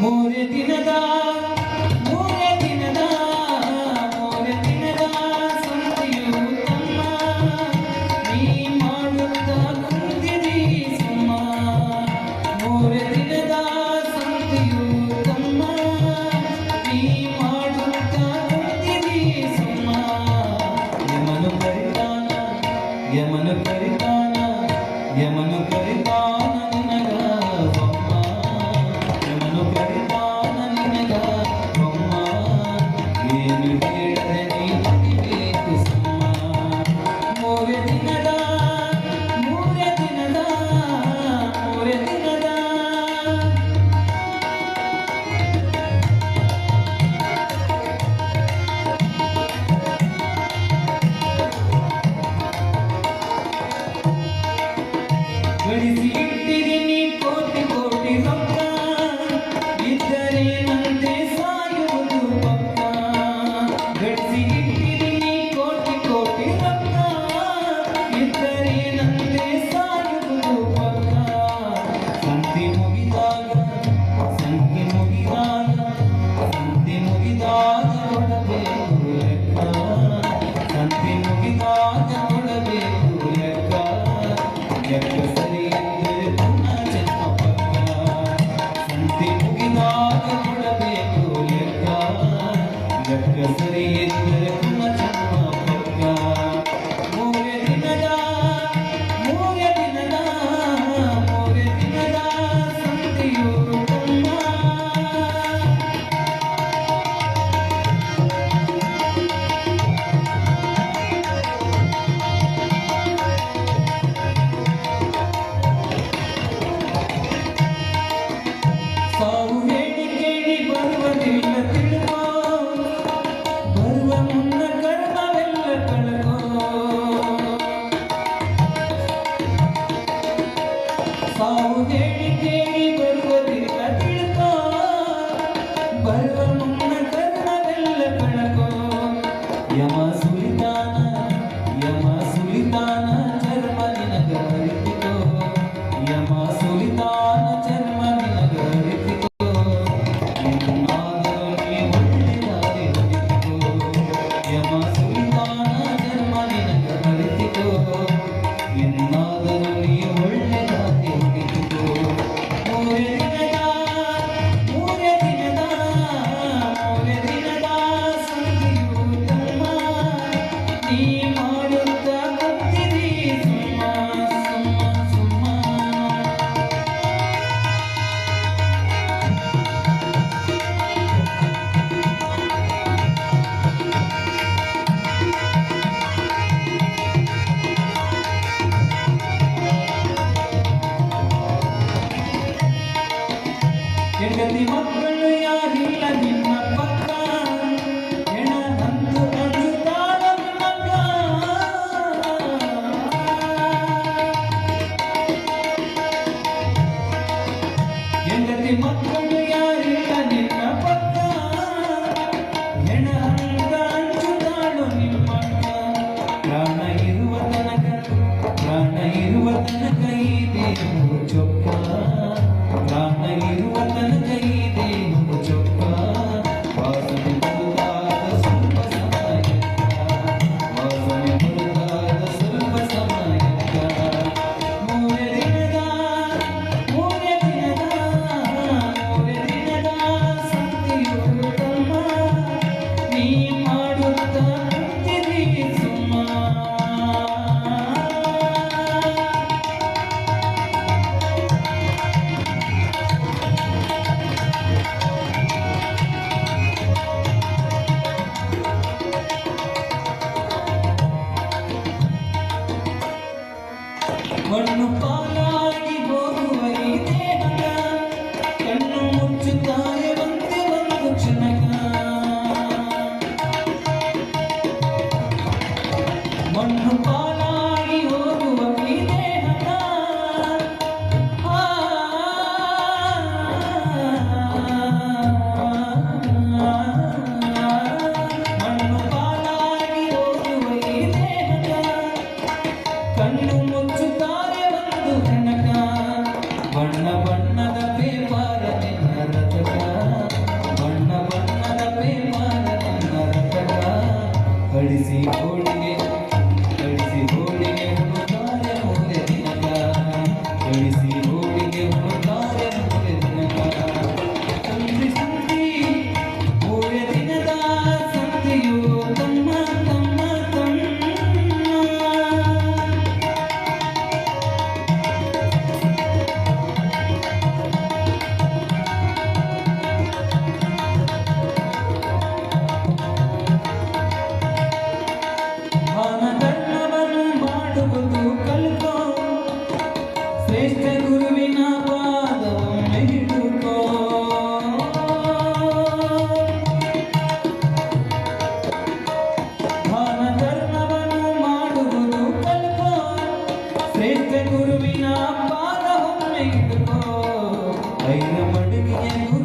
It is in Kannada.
ಮೂರೆ ದಿನದ ಮೂರೆ ದಿನದ ಮೂರೆ ದಿನದ ಸಂತೆಯು ತಮ್ಮ ನೀ ಮಾಡುತ್ತ ಕುಂತಿರಿ ಸಮ ಮೂರೆ ದಿನದ ಸಂತೆಯು ತಮ್ಮ ನೀ ಮಾಡುತ್ತ ಕುಂತಿರಿ ಸಮ ಯಮನು ಪರಿತಾನ Thank you. ಕರ್ಮ ಬೆಲ್ಲೇ ಬರುವ ತಿಳಿಕರ್ಮ ಬೆಲ್ಲೋ ಯುತಾನ ಯಮ ಸುರಿತಾನ ಜರ್ಮನೋ You. ಪ್ರಾಣ ಇರುವ ತನಕ ಪ್ರಾಣ ಇರುವ ತನಕ ಈ ದೇಹ అయిన మడికి